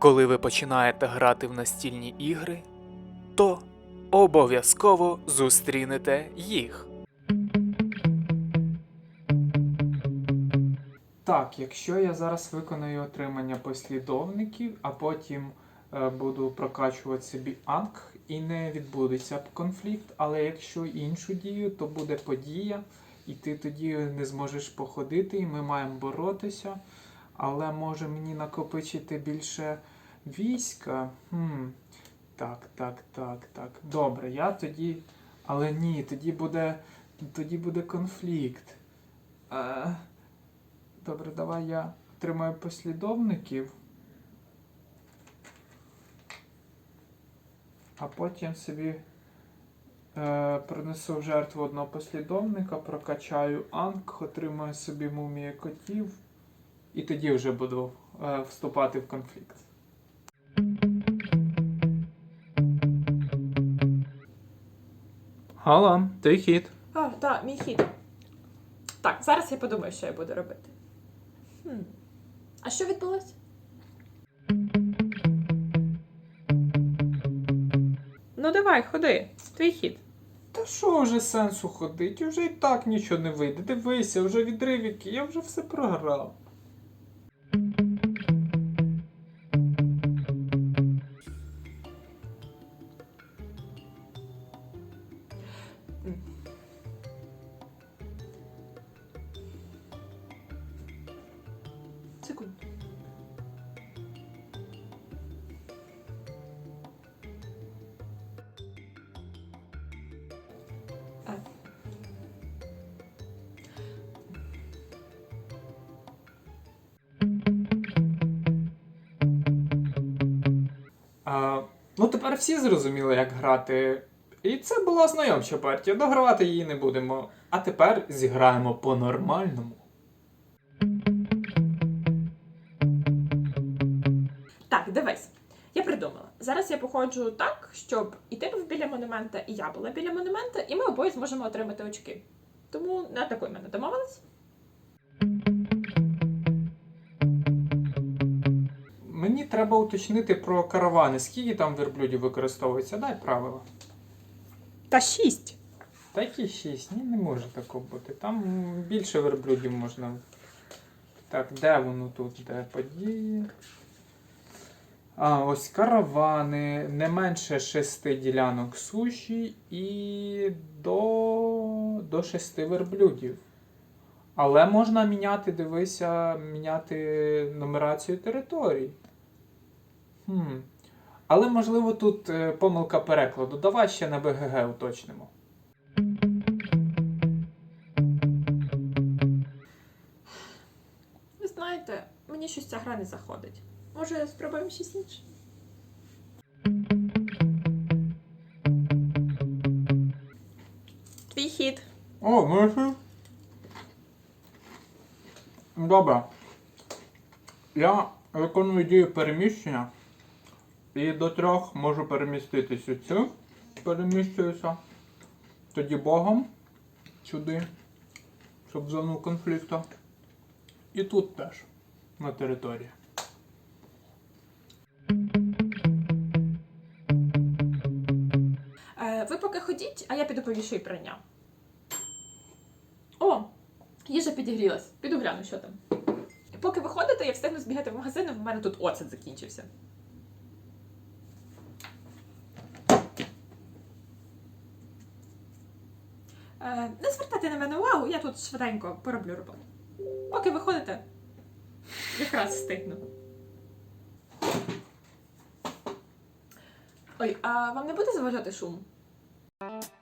Коли ви починаєте грати в настільні ігри, то обов'язково зустрінете їх. Так, якщо я зараз виконую отримання послідовників, а потім е, буду прокачувати собі анг і не відбудеться конфлікт, але якщо іншу дію, то буде подія, і ти тоді не зможеш походити, і ми маємо боротися. Але може мені накопичити більше війська? Хм. Так, так, так, так. Добре, я тоді. Але ні, тоді буде. Тоді буде конфлікт. Е... Добре, давай я отримаю послідовників. А потім собі е, принесу в жертву одного послідовника, прокачаю анк, отримаю собі мумії котів, і тоді вже буду е, вступати в конфлікт. Алло, ти хід. А, так, мій хід. Так, зараз я подумаю, що я буду робити. Хм. А що відбулося? Ну давай, ходи. Твій хід. Та що вже сенсу ходить? Уже і так нічого не вийде. Дивися, вже відрив який, я вже все програв. Секунду. А. А, ну тепер всі зрозуміли, як грати. І це була знайомча партія. Догравати її не будемо. А тепер зіграємо по-нормальному. Так, дивись. Я придумала. Зараз я походжу так, щоб і ти був біля монумента, і я була біля монумента, і ми обоє зможемо отримати очки. Тому не атакуй мене. Домовились? Мені треба уточнити про каравани. Скільки там верблюдів використовується? Дай правила. Та шість. Та які шість? Ні, не може такого бути. Там більше верблюдів можна. Так, де воно тут? Де події? А, ось каравани, не менше шести ділянок суші і до, до шести верблюдів. Але можна міняти, дивися, міняти нумерацію територій. Хм. Але можливо тут е, помилка перекладу. Давай ще на БГГ уточнимо. Знаєте, мені щось ця гра не заходить. Може, спробуємо щось інше? Твій хід. О, може. Добре. Я виконую дію переміщення. І до трьох можу переміститись у цю. Переміщуюся. Тоді Богом. Сюди. Щоб в зону конфлікту. І тут теж. На території. Ходіть, а я піду повішую прання. О, їжа підігрілась. Піду гляну, що там. Поки ви ходите, я встигну збігати в магазин, і в мене тут оцет закінчився. Е, не звертайте на мене увагу, я тут швиденько пороблю роботу. Поки ви ходите, якраз встигну. Ой, а вам не буде заважати шум? Thank you.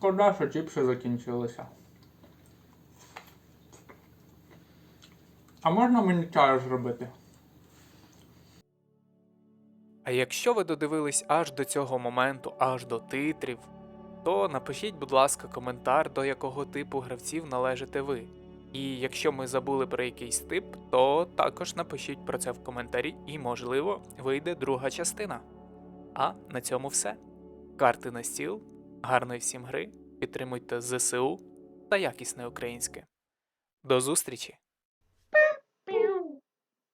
Шкода, що чіпси закінчилися. А можна мені чаю зробити? А якщо ви додивились аж до цього моменту, аж до титрів, то напишіть, будь ласка, коментар, до якого типу гравців належите ви. І якщо ми забули про якийсь тип, то також напишіть про це в коментарі, і, можливо, вийде друга частина. А на цьому все. Карти на стіл, гарної всім гри, підтримуйте ЗСУ та якісне українське. До зустрічі!